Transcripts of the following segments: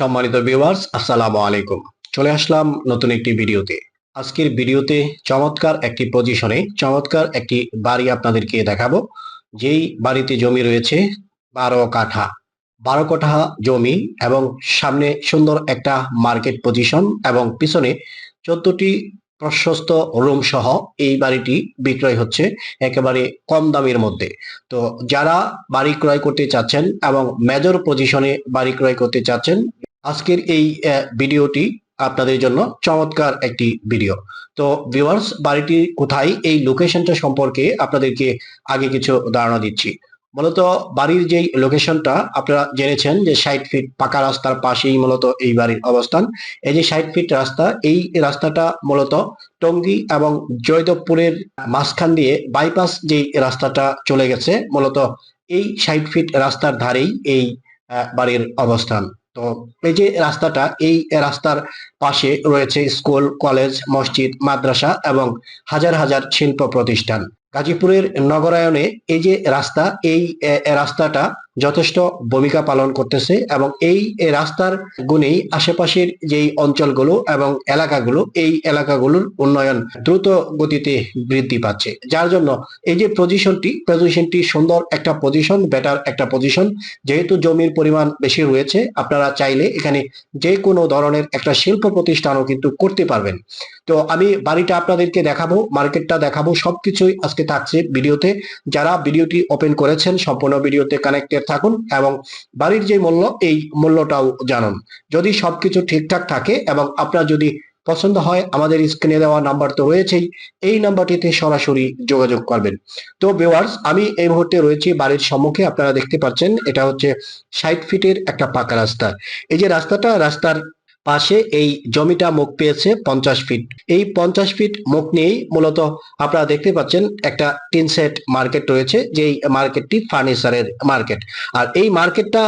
সম্মানিত ভিউয়ার্স আসসালামু আলাইকুম। চলে আসলাম নতুন একটি ভিডিওতে। আজকের ভিডিওতে চমৎকার একটি পজিশনে চমৎকার একটি বাড়ি আপনাদেরকে দেখাবো। যেই বাড়িতে জমি রয়েছে, বারো কাঠা। বারো কাঠা জমি এবং সামনে সুন্দর একটা মার্কেট পজিশন এবং পিছনে চোদ্দটি প্রশস্ত রুম সহ এই বাড়িটি বিক্রয় হচ্ছে, একেবারে কম দামের মধ্যে। তো যারা বাড়ি ক্রয় করতে চাচ্ছেন এবং মেজর পজিশনে বাড়ি ক্রয় করতে চাচ্ছেন আজকের এই ভিডিওটি আপনাদের জন্য চমৎকার একটি ভিডিও। তো ভিউয়ার্স বাড়িটি কোথায়, এই লোকেশনটা সম্পর্কে আপনাদেরকে আগে কিছু ধারণা দিচ্ছি। মূলত বাড়ির যেই লোকেশনটা আপনারা জেনেছেন যে ষাট ফিট পাকা রাস্তার পাশেই মূলত এই বাড়ির অবস্থান। এই যে ষাট ফিট রাস্তা, এই রাস্তাটা মূলত টঙ্গী এবং জয়দেবপুরের মাঝখান দিয়ে বাইপাস যেই রাস্তাটা চলে গেছে, মূলত এই ষাট ফিট রাস্তার ধারেই এই বাড়ির অবস্থান। তো এই যে রাস্তাটা, এই রাস্তার পাশে রয়েছে স্কুল, কলেজ, মসজিদ, মাদ্রাসা এবং হাজার হাজার শিল্প প্রতিষ্ঠান। গাজীপুরের নগরায়নে এই যে রাস্তা, এই রাস্তাটা যথেষ্ট ভূমিকা পালন করতেছে এবং এই রাস্তার গুণেই আশেপাশের যেই অঞ্চলগুলো এবং এলাকাগুলো, এই এলাকাগুলোর উন্নয়ন দ্রুত গতিতে বৃদ্ধি পাচ্ছে। যার জন্য এই যে পজিশনটি পজিশনটি সুন্দর একটা পজিশন বেটার একটা পজিশন যেহেতু জমির পরিমাণ বেশি রয়েছে, আপনারা চাইলে এখানে যে কোনো ধরনের একটা শিল্প প্রতিষ্ঠানও কিন্তু করতে পারবেন। তো আমি বাড়িটা আপনাদেরকে দেখাবো, মার্কেটটা দেখাবো, সবকিছুই আজকে থাকছে ভিডিওতে। যারা ভিডিওটি ওপেন করেছেন, সম্পূর্ণ ভিডিওতে কানেক্টেড থাকুন এবং বাড়ির যে মূল্য, এই মূল্যটাও জানুন। যদি সবকিছু ঠিকঠাক থাকে এবং আপনার যদি পছন্দ হয়, আমাদের স্ক্রিনে দেওয়া নাম্বার তো রয়েছেই, এই নাম্বারটিতে সরাসরি যোগাযোগ করবেন। তো ভিউয়ার্স আমি এই মুহূর্তে রয়েছি বাড়ির সম্মুখে, আপনারা দেখতে পাচ্ছেন, এটা হচ্ছে ষাট ফিটের একটা পাকা রাস্তা। এই যে রাস্তাটা, রাস্তার পাশে এই জমিটা মুখ পেয়েছে পঞ্চাশ ফিট এই পঞ্চাশ ফিট মুখ নিয়েই মূলত আপনারা দেখতে পাচ্ছেন একটা টিন সেট মার্কেট রয়েছে, যেই মার্কেটটি ফার্নিচারের মার্কেট। আর এই মার্কেটটা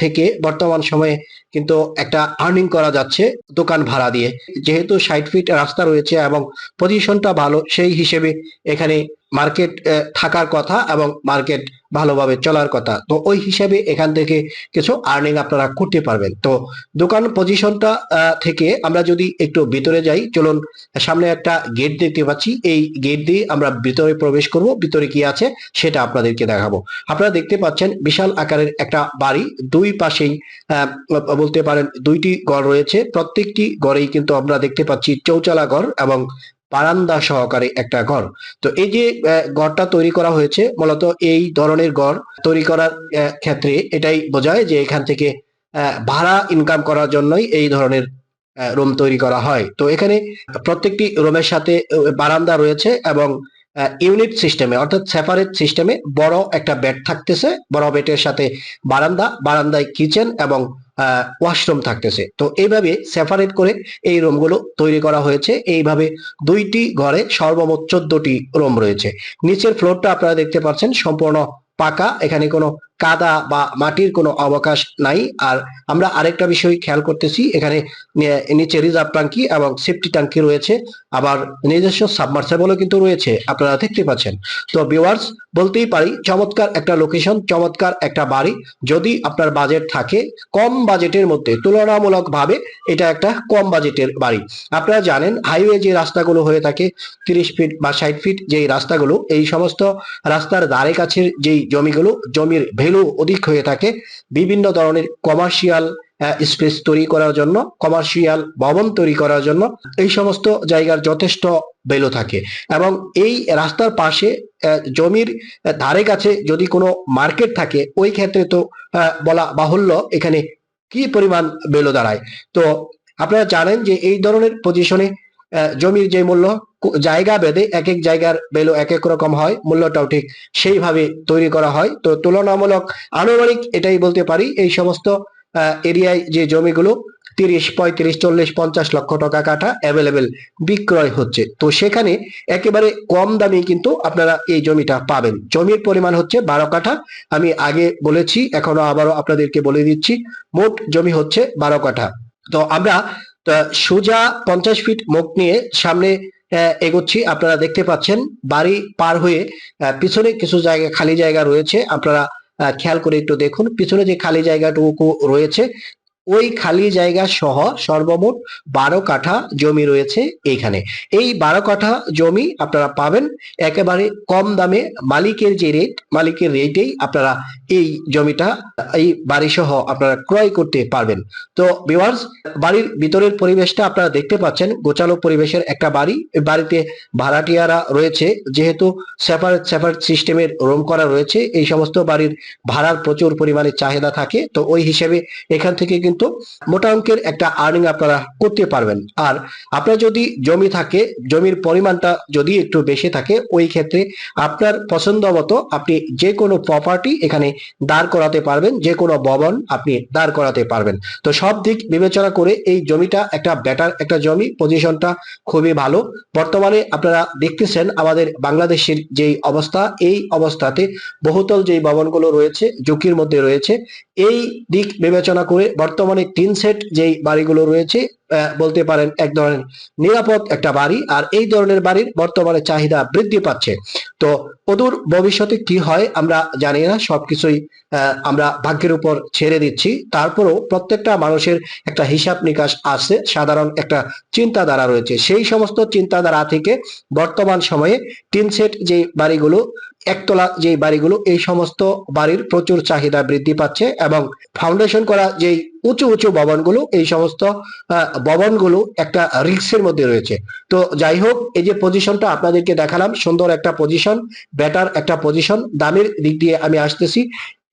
থেকে বর্তমান সময়ে কিন্তু একটা আর্নিং করা যাচ্ছে দোকান ভাড়া দিয়ে। যেহেতু ষাট ফিট রাস্তা রয়েছে এবং পজিশনটা ভালো, সেই হিসেবে এখানে মার্কেট থাকার কথা এবং মার্কেট ভালোভাবে চলার কথা। তো ওই হিসেবে এখান থেকে কিছু আর্নিং আপনারা করতে পারবেন। তো দোকান পজিশনটা থেকে আমরা যদি একটু ভিতরে যাই, চলুন সামনে একটা গেট দেখতে পাচ্ছি। এই গেট দিয়ে আমরা ভিতরে প্রবেশ করব, ভিতরে কি আছে সেটা আপনাদেরকে দেখাবো। আপনারা দেখতে পাচ্ছেন বিশাল আকারের একটা বাড়ি, দুই পাশেই বলতে পারেন দুইটি গড় রয়েছে। প্রত্যেকটি গড়েই কিন্তু আমরা দেখতে পাচ্ছি চৌচালা ঘর এবং বারান্দা সহকারে একটা ঘর তো এই যে ঘরটা তৈরি করা হয়েছে, মূলত এই ধরনের ঘর তৈরি করার ক্ষেত্রে এটাই বোঝায় যে এখান থেকে ভাড়া ইনকাম করার জন্যই এই ধরনের রুম তৈরি করা হয়। তো এখানে প্রত্যেকটি রুমের সাথে বারান্দা রয়েছে এবং ইউনিট সিস্টেমে অর্থাৎ সেপারেট সিস্টেমে বড় একটা বেড থাকতেছে। বড় বেডের সাথে বারান্দা, বারান্দায় কিচেন এবং ওয়াশরুম থাকতেছে। তো এইভাবে সেপারেট করে এই রুমগুলো তৈরি করা হয়েছে। এইভাবে দুইটি ঘরে সর্বমোট চোদ্দটি রুম রয়েছে। নিচের ফ্লোরটা আপনারা দেখতে পাচ্ছেন, সম্পূর্ণ পাকা। এখানে কোনো কাদা বা মাটির কোনো অবকাশ নাই। আর আমরা আরেকটা বিষয় খেয়াল করতেছি, এখানে নিচে রিজার্ভ ট্যাঙ্কি এবং সেফটি ট্যাঙ্কি রয়েছে, আবার নিজস্ব সাবমার্সেবলও কিন্তু রয়েছে, আপনারা দেখতে পাচ্ছেন। তো ভিউয়ার্স বলতেই পারি, চমৎকার একটা লোকেশন চমৎকার একটা বাড়ি। যদি আপনার বাজেট থাকে, কম বাজেটের মধ্যে তুলনামূলক ভাবে এটা একটা কম বাজেটের বাড়ি। আপনারা জানেন হাইওয়ে যে রাস্তাগুলো হয়ে থাকে, তিরিশ ফিট বা ষাট ফিট যেই রাস্তাগুলো, এই সমস্ত রাস্তার ধারে কাছের যেই জমিগুলো, জমির ভ্যালু অধিক হয়ে থাকে বিভিন্ন ধরনের কমার্শিয়াল স্পেস তৈরি করার জন্য কমার্শিয়াল ভবন তৈরি করার জন্য এই সমস্ত জায়গার যথেষ্ট ভ্যালু থাকে। এবং এই রাস্তার পাশে জমির ধারে কাছে যদি কোনো মার্কেট থাকে, ওই ক্ষেত্রে তো বলা বাহুল্য এখানে কি পরিমাণ ভ্যালু দাঁড়ায়। তো আপনারা জানেন যে এই ধরনের পজিশনে জমির যে মূল্য জায়গা ভেদে এক এক জায়গার ভ্যালু এক এক রকম হয়, মূল্যটাও ঠিক সেইভাবে তৈরি করা হয়। তো তুলনামূলক আনুমানিক এটাই বলতে পারি, এই সমস্ত এরিয়ায় যে জমিগুলো তিরিশ, পঁয়ত্রিশ, চল্লিশ, পঞ্চাশ লক্ষ টাকা কাঠা অ্যাভেলেবেল বিক্রয় হচ্ছে। তো সেখানে একেবারে কম দামে কিন্তু আপনারা এই জমিটা পাবেন। জমির পরিমাণ হচ্ছে বারো কাঠা। আমি আগে বলেছি, এখনও আবারও আপনাদেরকে বলে দিচ্ছি, মোট জমি হচ্ছে বারো কাঠা। তো আমরা সোজা পঞ্চাশ ফিট মুখ নিয়ে সামনে এগোচ্ছি। আপনারা দেখতে পাচ্ছেন বাড়ি পার হয়ে পিছনে কিছু জায়গা, খালি জায়গা রয়েছে। আপনারা খেয়াল করে একটু দেখুন। পিছনে যে খালি জায়গাটুকু রয়েছে, ওই খালি জায়গা সহ সর্বমোট বারো কাঠা জমি রয়েছে এইখানে। এই বারো কাঠা জমি আপনারা পাবেন। একেবারে কম দামে মালিকের যে রেট মালিকের রেটেই আপনারা এই জমিটা, এই বাড়ি সহ আপনারা ক্রয় করতে পারবেন। তো ভিউয়ার্স বাড়ির ভিতরের পরিবেশটা আপনারা দেখতে পাচ্ছেন গোচালো পরিবেশের একটা বাড়ি। বাড়িতে ভাড়াটিয়ারা রয়েছে, যেহেতু সেপারেট সেপারেট সিস্টেমের রুম করা রয়েছে, এই সমস্ত বাড়ির ভাড়ার প্রচুর পরিমাণে চাহিদা থাকে। তো ওই হিসেবে এখান থেকে কিন্তু মোটা অঙ্কের একটা আর্নিং আপনারা করতে পারবেন। আর আপনার যদি জমি থাকে, জমির পরিমাণটা যদি একটু বেশি থাকে, ওই ক্ষেত্রে আপনার পছন্দ মতো আপনি যে কোনো প্রপার্টি এখানে দাঁড় করাতে পারবেন, যে কোনো ভবন আপনি দাঁড় করাতে পারবেন। তো সব দিক বিবেচনা করে এই জমিটা একটা ব্যাটার একটা জমি পজিশনটা খুবই ভালো। বর্তমানে আপনারা দেখতেছেন আমাদের বাংলাদেশের যেই অবস্থা, এই অবস্থাতে বহুতল যেই ভবনগুলো রয়েছে, ঝুঁকির মধ্যে রয়েছে। এই দিক বিবেচনা করে বর্তমানে তিন সেট যেই বাড়িগুলো রয়েছে বলতে পারেন এক ধরনের নিরাপদ একটা বাড়ি, আর এই ধরনের বাড়ির বর্তমানে চাহিদা বৃদ্ধি পাচ্ছে। তো অদূর ভবিষ্যতে কি হয় আমরা জানি না, সবকিছুই আমরা ভাগ্যের উপর ছেড়ে দিচ্ছি। তারপরেও প্রত্যেকটা মানুষের একটা হিসাব নিকাশ আছে, সাধারণ একটা চিন্তাধারা রয়েছে। সেই সমস্ত চিন্তাধারা থেকে বর্তমান সময়ে তিন সেট যে বাড়িগুলো একতলা যে বাড়িগুলো, এই সমস্ত বাড়ির প্রচুর চাহিদা বৃদ্ধি পাচ্ছে এবং ফাউন্ডেশন করা যেই উঁচু উঁচু ভবনগুলো, এই সমস্ত ভবনগুলো একটা রিক্সের মধ্যে রয়েছে। তো যাই হোক, এই যে পজিশনটা আপনাদেরকে দেখালাম, সুন্দর একটা পজিশন বেটার একটা পজিশন দামের দিক দিয়ে আমি আসতেছি।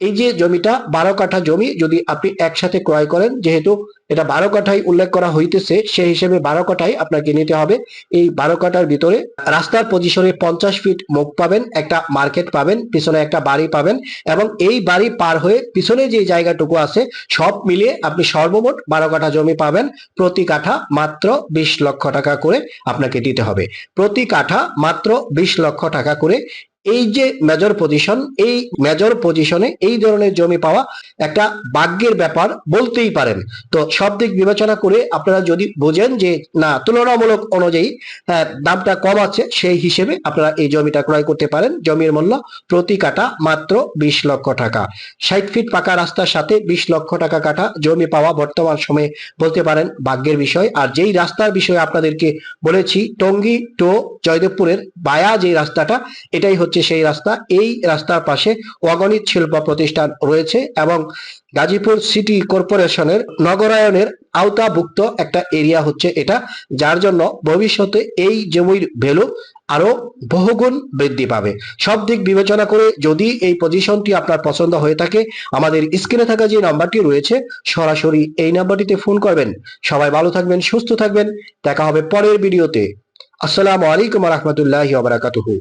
এই যে জমিটা বারো কাঠা জমি, যদি আপনি একসাথে ক্রয় করেন, যেহেতু এটা বারো কাঠায় উল্লেখ করা হইতেছে সেই হিসেবে বারো কাঠায় আপনাকে নিতে হবে। এই বারো কাঠার ভিতরে রাস্তার পজিশনে পঞ্চাশ ফিট মুখ পাবেন, একটা মার্কেট পাবেন, পিছনে একটা বাড়ি পাবেন এবং এই বাড়ি পার হয়ে পিছনে যে জায়গাটুকু আছে, সব মিলিয়ে আপনি সর্বমোট বারো কাঠা জমি পাবেন। প্রতি কাঠা মাত্র বিশ লক্ষ টাকা করে আপনাকে দিতে হবে। প্রতি কাঠা মাত্র বিশ লক্ষ টাকা করে এই যে মেজর পজিশন এই মেজর পজিশনে এই ধরনের জমি পাওয়া একটা ভাগ্যের ব্যাপার বলতেই পারেন। তো সব দিক বিবেচনা করে আপনারা যদি বোঝেন যে না তুলনামূলক অনুযায়ী হ্যাঁ, দামটা কম আছে সেই হিসেবে আপনারা এই জমিটা ক্রয় করতে পারেন। জমির মূল্য প্রতি কাটা মাত্র বিশ লক্ষ টাকা। ষাট ফিট পাকা রাস্তার সাথে বিশ লক্ষ টাকা কাটা জমি পাওয়া বর্তমান সময়ে বলতে পারেন ভাগ্যের বিষয়। আর যেই রাস্তার বিষয়ে আপনাদেরকে বলেছি টঙ্গী টু জয়দেবপুরের বায়া যে রাস্তাটা এটাই হচ্ছে সেই রাস্তা, এই রাস্তার পাশে অগণিত শিল্প প্রতিষ্ঠান রয়েছে এবং গাজীপুর সিটি কর্পোরেশনের নগরায়নের আওতাভুক্ত একটা এরিয়া হচ্ছে এটা, যার জন্য ভবিষ্যতে এই জমির ভ্যালু আরও বহুগুণ বৃদ্ধি পাবে। সব দিক বিবেচনা করে যদি এই পজিশনটি আপনার পছন্দ হয়ে থাকে, আমাদের স্ক্রিনে থাকা যে নাম্বারটি রয়েছে, সরাসরি এই নাম্বারটিতে ফোন করবেন। সবাই ভালো থাকবেন, সুস্থ থাকবেন। দেখা হবে পরের ভিডিওতে। আসসালামু আলাইকুম রহমতুল্লাহ বারাকাতুহু।